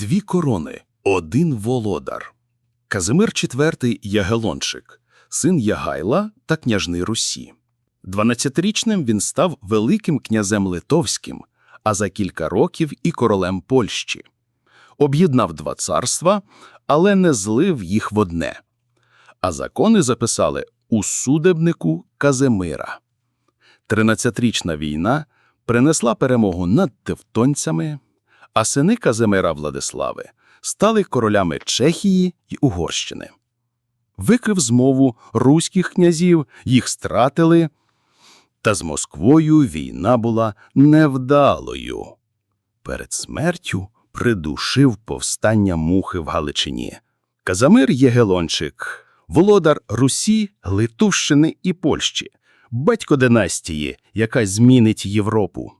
Дві корони, один володар. Казимир IV Ягелончик, син Ягайла та княжни Русі. Дванадцятирічним він став великим князем Литовським, а за кілька років і королем Польщі. Об'єднав два царства, але не злив їх в одне. А закони записали у судебнику Казимира. Тринадцятирічна війна принесла перемогу над тевтонцями, а сини Казимира Владислави стали королями Чехії й Угорщини. Викрив змову руських князів, їх стратили, та з Москвою війна була невдалою. Перед смертю придушив повстання мухи в Галичині. Казимир Єгелончик, володар Русі, Литовщини і Польщі, батько династії, яка змінить Європу.